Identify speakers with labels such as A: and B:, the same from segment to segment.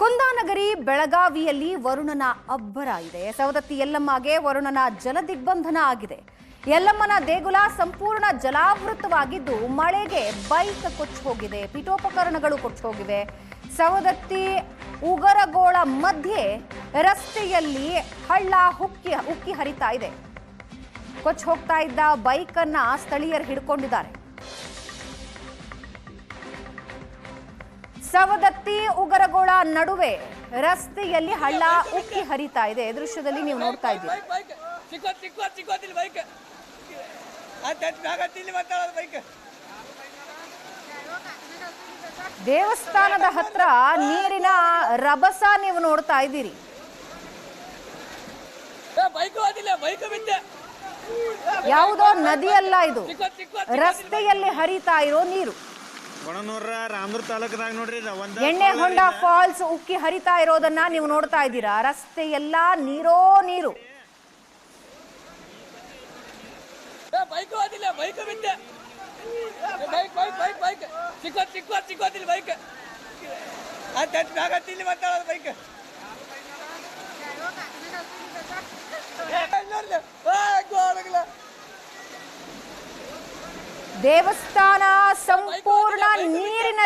A: ಕುಂದಾನಗರಿ ಬೆಳಗಾವಿಯಲ್ಲಿ ವರುಣನ ಅಬ್ಬರ ಇದೆ. ಸವದತ್ತಿ ಯಲ್ಲಮ್ಮಗೆ ವರುಣನ ಜಲದಿಗ್ಬಂಧನ ಆಗಿದೆ. ಯಲ್ಲಮ್ಮನ ದೇಗುಲ ಸಂಪೂರ್ಣ ಜಲಾವೃತವಾಗಿದ್ದು, ಮಳೆಗೆ ಬೈಕ್ ಕೊಚ್ಚಿ ಹೋಗಿದೆ ಪೀಠೋಪಕರಣಗಳು ಕೊಚ್ಚಿ ಹೋಗಿವೆ ಸವದತ್ತಿ ಉಗರಗೋಳ ಮಧ್ಯೆ ರಸ್ತೆಯಲ್ಲಿ ಹಳ್ಳ ಹುಕ್ಕಿ ಉಕ್ಕಿ ಹರಿತಾ ಇದೆ. ಕೊಚ್ಚಿ ಹೋಗ್ತಾ ಇದ್ದ ಬೈಕನ್ನ ಸ್ಥಳೀಯರು ಹಿಡ್ಕೊಂಡಿದ್ದಾರೆ. ಸವದತ್ತಿ ಉಗರಗೋಳ ನಡುವೆ ರಸ್ತೆಯಲ್ಲಿ ಹಳ್ಳ ಉಕ್ಕಿ ಹರಿತಾ ಇದೆ. ದೃಶ್ಯದಲ್ಲಿ ನೀವು ನೋಡ್ತಾ ಇದ್ದೀರಿ. ದೇವಸ್ಥಾನದ ಹತ್ರ ನೀರಿನ ರಭಸ ನೀವು ನೋಡ್ತಾ ಇದ್ದೀರಿ. ಯಾವುದೋ ನದಿಯಲ್ಲ ಇದು. ರಸ್ತೆಯಲ್ಲಿ ಹರಿತಾ ಇರೋ ನೀರು.
B: ಕೊಣನೂರ ರಾಮದುರ್ ತಾಲೂಕದಾಗ ನೋಡ್ರಿ ಇದು ಒಂದ
A: ಎಣ್ಣೆ ಹೊಂಡ ಫಾಲ್ಸ್ ಉಕ್ಕಿ ಹರಿತಾ ಇರೋದನ್ನ ನೀವು ನೋಡ್ತಾ ಇದ್ದೀರಾ. ರಸ್ತೆ ಎಲ್ಲಾ ನೀರೋ ನೀರು.
C: ಬೈಕ್ ಹೋದಿಲ್ಲ ಬೈಕ್ ಬಿದ್ದೆ. ಬೈಕ್ ಬೈಕ್ ಬೈಕ್ ಬೈಕ್ ಸಿಕ್ಕೋತ್ ಸಿಕ್ಕೋತ್ ಸಿಕ್ಕೋತಿಲ್ಲ ಬೈಕ್ ಅಂತ ಆಗತ್ತಿಲ್ಲ ಮಾತಾಡೋದು ಬೈಕ್ ಗೋಡಗಲ
A: ದೇವಸ್ಥಾನ ಸಂಪೂರ್ಣ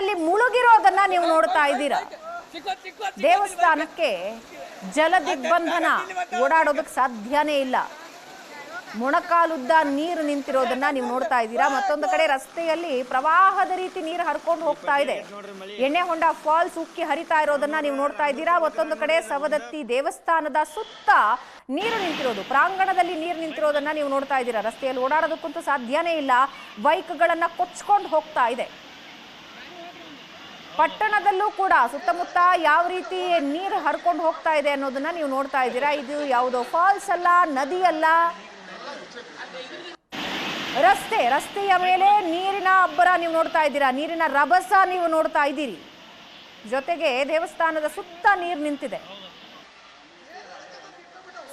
A: ನೀರಿನಲ್ಲಿ ಮುಳುಗಿರೋದನ್ನ ನೀವು ನೋಡ್ತಾ ಇದ್ದೀರಾ? ದೇವಸ್ಥಾನಕ್ಕೆ ಜಲ ದಿಗ್ಬಂಧನ ಓಡಾಡೋದಕ್ಕೆ ಸಾಧ್ಯನೇ ಇಲ್ಲ. ಮೊಣಕಾಲುದ್ದ ನೀರು ನಿಂತಿರೋದನ್ನ ನೀವು ನೋಡ್ತಾ ಇದ್ದೀರಾ? ಮತ್ತೊಂದು ಕಡೆ ರಸ್ತೆಯಲ್ಲಿ ಪ್ರವಾಹದ ರೀತಿ ನೀರು ಹರ್ಕೊಂಡು ಹೋಗ್ತಾ ಇದೆ. ಎಣ್ಣೆ ಹೊಂಡ ಫಾಲ್ಸ್ ಉಕ್ಕಿ ಹರಿತಾ ಇರೋದನ್ನ ನೀವು ನೋಡ್ತಾ ಇದ್ದೀರಾ? ಮತ್ತೊಂದು ಕಡೆ ಸವದತ್ತಿ ದೇವಸ್ಥಾನದ ಸುತ್ತ ನೀರು ನಿಂತಿರೋದು, ಪ್ರಾಂಗಣದಲ್ಲಿ ನೀರು ನಿಂತಿರೋದನ್ನ ನೀವು ನೋಡ್ತಾ ಇದ್ದೀರಾ? ರಸ್ತೆಯಲ್ಲಿ ಓಡಾಡೋದಕ್ಕಂತೂ ಸಾಧ್ಯನೇ ಇಲ್ಲ. ಬೈಕ್ಗಳನ್ನ ಕೊಚ್ಕೊಂಡು ಹೋಗ್ತಾ ಇದೆ. ಪಟ್ಟಣದಲ್ಲೂ ಕೂಡ ಸುತ್ತಮುತ್ತ ಯಾವ ರೀತಿ ನೀರು ಹರ್ಕೊಂಡು ಹೋಗ್ತಾ ಇದೆ ಅನ್ನೋದನ್ನ ನೀವು ನೋಡ್ತಾ ಇದ್ದೀರಾ? ಇದು ಯಾವುದೋ ಫಾಲ್ಸ್ ಅಲ್ಲ, ನದಿ ಅಲ್ಲ? ರಸ್ತೆ, ರಸ್ತೆಯ ಮೇಲೆ ನೀರಿನ ಅಬ್ಬರ ನೀವು ನೋಡ್ತಾ ಇದ್ದೀರಾ? ನೀರಿನ ರಭಸ ನೀವು ನೋಡ್ತಾ ಇದ್ದೀರಿ. ಜೊತೆಗೆ ದೇವಸ್ಥಾನದ ಸುತ್ತ ನೀರು ನಿಂತಿದೆ.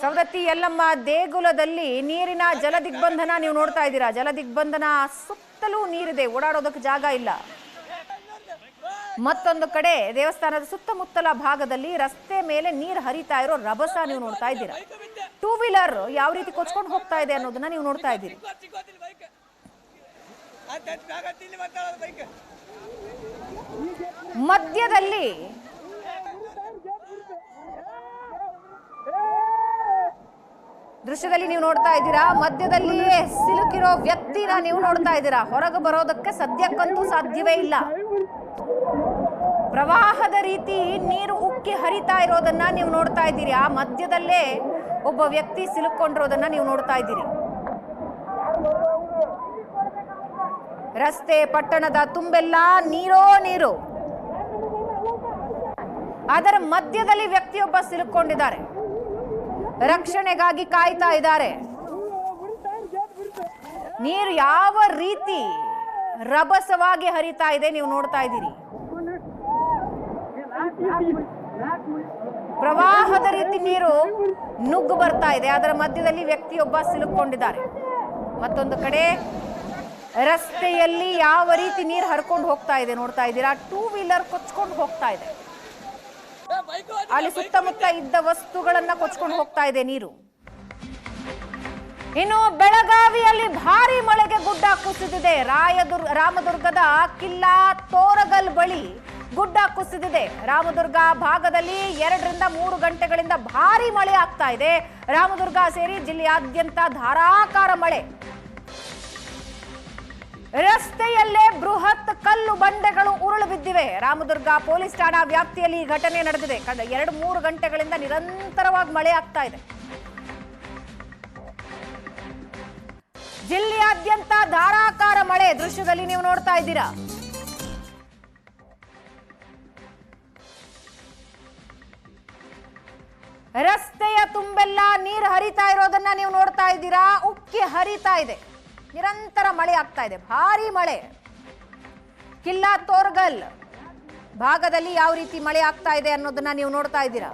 A: ಸವದತ್ತಿ ಯಲ್ಲಮ್ಮ ದೇಗುಲದಲ್ಲಿ ನೀರಿನ ಜಲ ದಿಗ್ಬಂಧನ ನೀವು ನೋಡ್ತಾ ಇದ್ದೀರಾ? ಜಲ ದಿಗ್ಬಂಧನ ಸುತ್ತಲೂ ನೀರಿದೆ. ಓಡಾಡೋದಕ್ಕೆ ಜಾಗ ಇಲ್ಲ. ಮತ್ತೊಂದು ಕಡೆ ದೇವಸ್ಥಾನದ ಸುತ್ತಮುತ್ತಲ ಭಾಗದಲ್ಲಿ ರಸ್ತೆ ಮೇಲೆ ನೀರು ಹರಿತಾ ಇರೋ ರಭಸ ನೀವು ನೋಡ್ತಾ ಇದ್ದೀರಾ? ಟೂ ವೀಲರ್ ಯಾವ ರೀತಿ ಕೊಚ್ಕೊಂಡು ಹೋಗ್ತಾ ಇದೆ ಅನ್ನೋದನ್ನ ನೀವು ನೋಡ್ತಾ ಇದ್ದೀರಿ. ಮಧ್ಯದಲ್ಲಿ ದೃಶ್ಯದಲ್ಲಿ ನೀವು ನೋಡ್ತಾ ಇದ್ದೀರಾ? ಮಧ್ಯದಲ್ಲಿಯೇ ಸಿಲುಕಿರೋ ವ್ಯಕ್ತಿನ ನೀವು ನೋಡ್ತಾ ಇದ್ದೀರಾ? ಹೊರಗೆ ಬರೋದಕ್ಕೆ ಸದ್ಯಕ್ಕಂತೂ ಸಾಧ್ಯವೇ ಇಲ್ಲ. ಪ್ರವಾಹದ ರೀತಿ ನೀರು ಉಕ್ಕಿ ಹರಿತಾ ಇರೋದನ್ನ ನೀವು ನೋಡ್ತಾ ಇದ್ದೀರಿ. ಆ ಮಧ್ಯದಲ್ಲೇ ಒಬ್ಬ ವ್ಯಕ್ತಿ ಸಿಲುಕೊಂಡಿರೋದನ್ನ ನೀವು ನೋಡ್ತಾ ಇದ್ದೀರಿ. ರಸ್ತೆ, ಪಟ್ಟಣದ ತುಂಬೆಲ್ಲ ನೀರೋ ನೀರು. ಅದರ ಮಧ್ಯದಲ್ಲಿ ವ್ಯಕ್ತಿಯೊಬ್ಬ ಸಿಲುಕೊಂಡಿದ್ದಾರೆ. ರಕ್ಷಣೆಗಾಗಿ ಕಾಯ್ತಾ ಇದ್ದಾರೆ. ನೀರು ಯಾವ ರೀತಿ ರಭಸವಾಗಿ ಹರಿತಾ ಇದೆ ನೀವು ನೋಡ್ತಾ ಇದ್ದೀರಿ. ಪ್ರವಾಹದ ರೀತಿ ನೀರು ನುಗ್ಗು ಬರ್ತಾ ಇದೆ. ಅದರ ಮಧ್ಯದಲ್ಲಿ ವ್ಯಕ್ತಿಯೊಬ್ಬ ಸಿಲುಕೊಂಡಿದ್ದಾರೆ. ಮತ್ತೊಂದು ಕಡೆ, ರಸ್ತೆಯಲ್ಲಿ ಯಾವ ರೀತಿ ನೀರು ಹರ್ಕೊಂಡು ಹೋಗ್ತಾ ಇದೆ ನೋಡ್ತಾ ಇದ್ದೀರಾ? ಟೂ ವೀಲರ್ ಕೊಚ್ಕೊಂಡು ಹೋಗ್ತಾ ಇದೆ. ಅಲ್ಲಿ ಸುತ್ತಮುತ್ತ ಇದ್ದ ವಸ್ತುಗಳನ್ನ ಕೊಚ್ಕೊಂಡು ಹೋಗ್ತಾ ಇದೆ ನೀರು. ಇನ್ನು ಬೆಳಗಾವಿಯಲ್ಲಿ ಭಾರಿ ಮಳೆಗೆ ಗುಡ್ಡ ಕುಸಿದಿದೆ. ರಾಯದುರ್, ರಾಮದುರ್ಗದ ಕಿಲ್ಲಾ ತೋರಗಲ್ ಬಳಿ ಗುಡ್ಡ ಕುಸಿದಿದೆ. ರಾಮದುರ್ಗ ಭಾಗದಲ್ಲಿ ಎರಡರಿಂದ ಮೂರು ಗಂಟೆಗಳಿಂದ ಭಾರಿ ಮಳೆ ಆಗ್ತಾ ಇದೆ. ರಾಮದುರ್ಗ ಸೇರಿ ಜಿಲ್ಲೆಯಾದ್ಯಂತ ಧಾರಾಕಾರ ಮಳೆ. ರಸ್ತೆಯಲ್ಲೇ ಬೃಹತ್ ಕಲ್ಲು ಬಂಡೆಗಳು ಉರುಳು ಬಿದ್ದಿವೆ. ರಾಮದುರ್ಗ ಪೊಲೀಸ್ ಠಾಣಾ ವ್ಯಾಪ್ತಿಯಲ್ಲಿ ಈ ಘಟನೆ ನಡೆದಿದೆ. ಕಳೆದ ಎರಡು ಮೂರು ಗಂಟೆಗಳಿಂದ ನಿರಂತರವಾಗಿ ಮಳೆ ಆಗ್ತಾ ಇದೆ. ಜಿಲ್ಲೆಯಾದ್ಯಂತ ಧಾರಾಕಾರ ಮಳೆ. ದೃಶ್ಯದಲ್ಲಿ ನೀವು ನೋಡ್ತಾ ಇದ್ದೀರಾ? ರಸ್ತೆಯ ತುಂಬೆಲ್ಲ ನೀರು ಹರಿತಾ ಇರೋದನ್ನ ನೀವು ನೋಡ್ತಾ ಇದ್ದೀರಾ? ಉಕ್ಕಿ ಹರಿತಾ ಇದೆ. ನಿರಂತರ ಮಳೆ ಆಗ್ತಾ ಇದೆ. ಭಾರಿ ಮಳೆ. ಕಿಲ್ಲಾ ತೋರ್ಗಲ್ ಭಾಗದಲ್ಲಿ ಯಾವ ರೀತಿ ಮಳೆ ಆಗ್ತಾ ಇದೆ ಅನ್ನೋದನ್ನ ನೀವು ನೋಡ್ತಾ ಇದ್ದೀರಾ?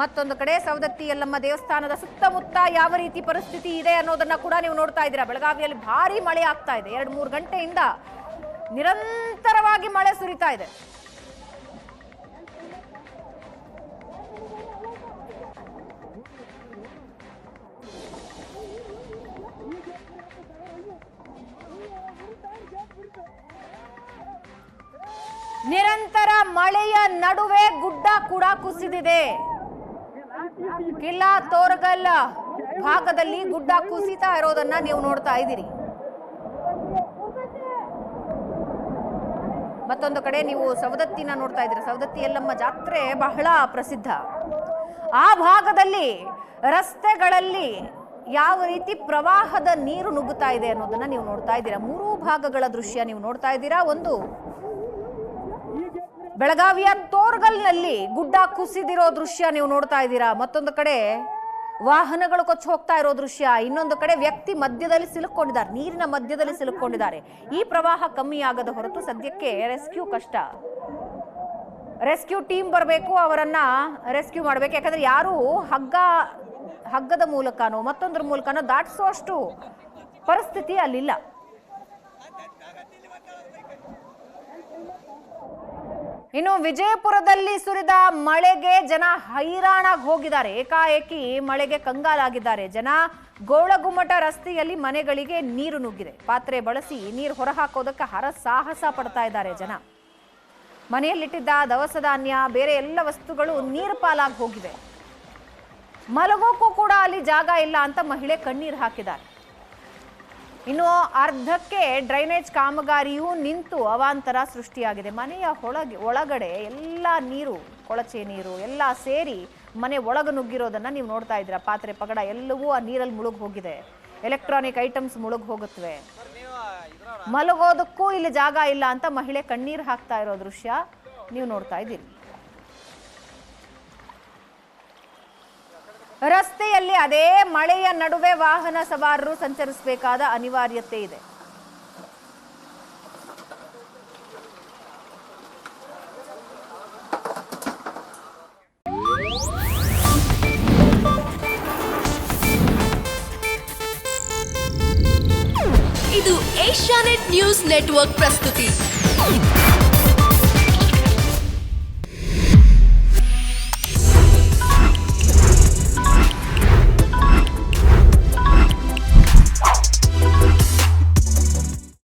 A: ಮತ್ತೊಂದು ಕಡೆ ಸವದತ್ತಿ ಯಲ್ಲಮ್ಮ ದೇವಸ್ಥಾನದ ಸುತ್ತಮುತ್ತ ಯಾವ ರೀತಿ ಪರಿಸ್ಥಿತಿ ಇದೆ ಅನ್ನೋದನ್ನ ಕೂಡ ನೀವು ನೋಡ್ತಾ ಇದ್ದೀರಾ? ಬೆಳಗಾವಿಯಲ್ಲಿ ಭಾರಿ ಮಳೆ ಆಗ್ತಾ ಇದೆ. ಎರಡು ಮೂರು ಗಂಟೆಯಿಂದ ನಿರಂತರವಾಗಿ ಮಳೆ ಸುರಿತಾ ಇದೆ. ಮಳೆಯ ನಡುವೆ ಗುಡ್ಡ ಕೂಡ ಕುಸಿದಿದೆ. ಕಿಲ್ಲಾ ತೋರಗಲ್ ಭಾಗದಲ್ಲಿ ಗುಡ್ಡ ಕುಸಿತಾ ಇರೋದನ್ನ ನೀವು ನೋಡ್ತಾ ಇದ್ದೀರಿ. ಮತ್ತೊಂದು ಕಡೆ ನೀವು ಸವದತ್ತಿನ ನೋಡ್ತಾ ಇದ್ದೀರಿ. ಸವದತ್ತಿ ಎಲ್ಲಮ್ಮ ಜಾತ್ರೆ ಬಹಳ ಪ್ರಸಿದ್ಧ. ಆ ಭಾಗದಲ್ಲಿ ರಸ್ತೆಗಳಲ್ಲಿ ಯಾವ ರೀತಿ ಪ್ರವಾಹದ ನೀರು ನುಗ್ಗುತ್ತಾ ಇದೆ ಅನ್ನೋದನ್ನ ನೀವು ನೋಡ್ತಾ ಇದ್ದೀರಾ? ಮೂರೂ ಭಾಗಗಳ ದೃಶ್ಯ ನೀವು ನೋಡ್ತಾ ಇದ್ದೀರಾ? ಒಂದು ಬೆಳಗಾವಿಯ ತೋರ್ಗಲ್ನಲ್ಲಿ ಗುಡ್ಡ ಕುಸಿದಿರೋ ದೃಶ್ಯ ನೀವು ನೋಡ್ತಾ ಇದ್ದೀರಾ? ಮತ್ತೊಂದು ಕಡೆ ವಾಹನಗಳು ಕೊಚ್ಚಿ ಹೋಗ್ತಾ ಇರೋ ದೃಶ್ಯ. ಇನ್ನೊಂದು ಕಡೆ ವ್ಯಕ್ತಿ ಮಧ್ಯದಲ್ಲಿ ಸಿಲುಕೊಂಡಿದ್ದಾರೆ ನೀರಿನ ಮಧ್ಯದಲ್ಲಿ ಸಿಲುಕೊಂಡಿದ್ದಾರೆ ಈ ಪ್ರವಾಹ ಕಮ್ಮಿ ಆಗದ ಹೊರತು ಸದ್ಯಕ್ಕೆ ರೆಸ್ಕ್ಯೂ ಕಷ್ಟ. ರೆಸ್ಕ್ಯೂ ಟೀಮ್ ಬರಬೇಕು, ಅವರನ್ನ ರೆಸ್ಕ್ಯೂ ಮಾಡಬೇಕು. ಯಾಕಂದ್ರೆ ಯಾರು ಹಗ್ಗ, ಹಗ್ಗದ ಮೂಲಕನೋ ಮತ್ತೊಂದರ ಮೂಲಕನೋ ದಾಟಿಸುವಷ್ಟು ಪರಿಸ್ಥಿತಿ ಅಲ್ಲಿಲ್ಲ. ಇನ್ನು ವಿಜಯಪುರದಲ್ಲಿ ಸುರಿದ ಮಳೆಗೆ ಜನ ಹೈರಾಣಾಗಿ ಹೋಗಿದ್ದಾರೆ. ಏಕಾಏಕಿ ಮಳೆಗೆ ಕಂಗಾಲಾಗಿದ್ದಾರೆ. ಜನ ಗೋಳಗುಮ್ಮಟ ರಸ್ತೆಯಲ್ಲಿ ಮನೆಗಳಿಗೆ ನೀರು ನುಗ್ಗಿದೆ. ಪಾತ್ರೆ ಬಳಸಿ ನೀರು ಹೊರಹಾಕೋದಕ್ಕೆ ಹರಸಾಹಸ ಪಡ್ತಾ ಇದ್ದಾರೆ ಜನ. ಮನೆಯಲ್ಲಿಟ್ಟಿದ್ದ ದವಸ ಧಾನ್ಯ, ಬೇರೆ ಎಲ್ಲ ವಸ್ತುಗಳು ನೀರು ಪಾಲಾಗಿ ಹೋಗಿವೆ. ಮಲಗೋಕ್ಕೂ ಕೂಡ ಅಲ್ಲಿ ಜಾಗ ಇಲ್ಲ ಅಂತ ಮಹಿಳೆ ಕಣ್ಣೀರು ಹಾಕಿದ್ದಾರೆ. ಇನ್ನು ಅರ್ಧಕ್ಕೆ ಡ್ರೈನೇಜ್ ಕಾಮಗಾರಿಯೂ ನಿಂತು ಅವಾಂತರ ಸೃಷ್ಟಿಯಾಗಿದೆ. ಮನೆಯ ಒಳಗೆ ಒಳಗಡೆ ಎಲ್ಲ ನೀರು, ಕೊಳಚೆ ನೀರು ಎಲ್ಲ ಸೇರಿ ಮನೆ ಒಳಗೆ ನುಗ್ಗಿರೋದನ್ನು ನೀವು ನೋಡ್ತಾ ಇದ್ದೀರಾ. ಪಾತ್ರೆ ಪಗಡ ಎಲ್ಲವೂ ಆ ನೀರಲ್ಲಿ ಮುಳುಗ್ ಹೋಗಿದೆ. ಎಲೆಕ್ಟ್ರಾನಿಕ್ ಐಟಮ್ಸ್ ಮುಳುಗ್ ಹೋಗುತ್ತವೆ ಮಲಗೋದಕ್ಕೂ ಇಲ್ಲಿ ಜಾಗ ಇಲ್ಲ ಅಂತ ಮಹಿಳೆ ಕಣ್ಣೀರು ಹಾಕ್ತಾ ಇರೋ ದೃಶ್ಯ ನೀವು ನೋಡ್ತಾ ಇದ್ದೀರಿ. ರಸ್ತೆಯಲ್ಲಿ ಅದೇ ಮಳೆಯ ನಡುವೆ ವಾಹನ ಸವಾರರು ಸಂಚರಿಸಬೇಕಾದ ಅನಿವಾರ್ಯತೆ ಇದೆ.
D: ಇದು ಏಷ್ಯಾನೆಟ್ ನ್ಯೂಸ್ ನೆಟ್ವರ್ಕ್ ಪ್ರಸ್ತುತಿ.